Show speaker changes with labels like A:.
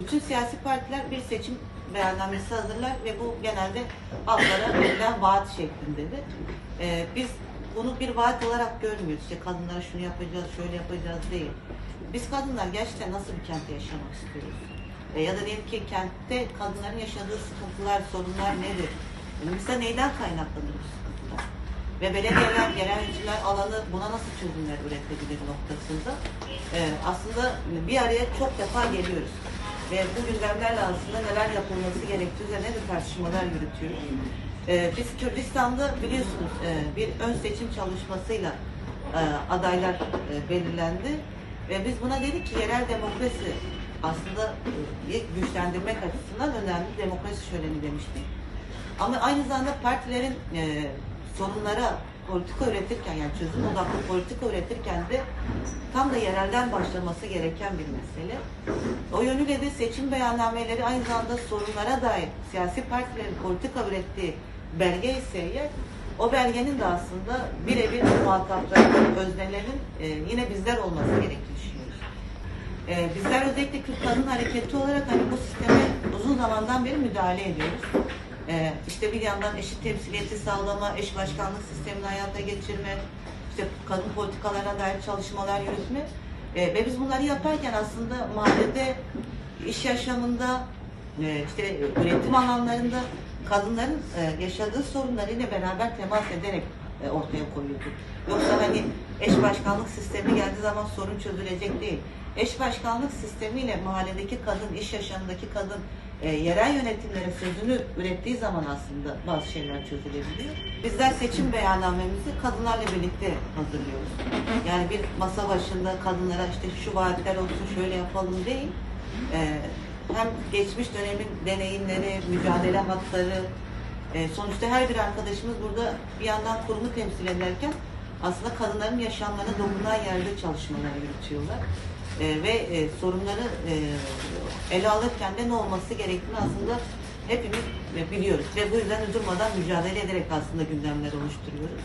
A: Bütün siyasi partiler bir seçim beyannamesi hazırlar ve bu genelde halklara verilen vaat şeklindedir. Ee, biz bunu bir vaat olarak görmüyoruz. İşte kadınlara şunu yapacağız, şöyle yapacağız değil. Biz kadınlar gerçekten nasıl bir kentte yaşamak istiyoruz? E, ya da diyelim ki kentte kadınların yaşadığı sıkıntılar, sorunlar nedir? Mesela neyden kaynaklanır bu sıkıntılar? Ve belediyeler, yerel yöneticiler alanı buna nasıl çözümler üretebilir noktasında e, aslında bir araya çok defa geliyoruz. Ve bu gündemlerle aslında neler yapılması gerektiği üzerine de tartışmalar yürütüyoruz. E, biz Kürdistan'da biliyorsunuz e, bir ön seçim çalışmasıyla e, adaylar e, belirlendi. Ve biz buna dedik ki yerel demokrasi aslında e, güçlendirmek açısından önemli demokrasi şöleni demiştik. Ama aynı zamanda partilerin e, sorunlara politika üretirken yani çözüm odaklı politika üretirken de tam da yerelden başlaması gereken bir mesele. O yönüyle de seçim beyannameleri aynı zamanda sorunlara dair siyasi partilerin politika ürettiği belge ise eğer o belgenin de aslında birebir muhataplarının, öznelerinin e, yine bizler olması gerektiğini düşünüyoruz. Ee, bizler özellikle Kürt Kadın Hareketi olarak hani bu sisteme uzun zamandan beri müdahale ediyoruz. Ee, işte bir yandan eşit temsiliyeti sağlama, eş başkanlık sistemini hayata geçirme, işte kadın politikalarına dair çalışmalar yürütme. Ee, ve biz bunları yaparken aslında mahallede, iş yaşamında, e, işte üretim alanlarında kadınların e, yaşadığı sorunlarıyla beraber temas ederek e, ortaya koyuyorduk. Yoksa hani eş başkanlık sistemi geldiği zaman sorun çözülecek değil. Eş başkanlık sistemiyle mahalledeki kadın, iş yaşamındaki kadın e, yerel yönetimlere sözünü ürettiği zaman aslında bazı şeyler çözülebiliyor. Bizler seçim beyannamemizi kadınlarla birlikte hazırlıyoruz. Yani bir masa başında kadınlara işte şu vaatler olsun şöyle yapalım değil. E, hem geçmiş dönemin deneyimleri, mücadele hakları, e, sonuçta her bir arkadaşımız burada bir yandan kurumu temsil ederken aslında kadınların yaşamlarına dokunan yerde çalışmalar yürütüyorlar. E, ve e, sorunları e, ele alırken de ne olması gerektiğini aslında hepimiz e, biliyoruz. Ve bu yüzden durmadan mücadele ederek aslında gündemler oluşturuyoruz.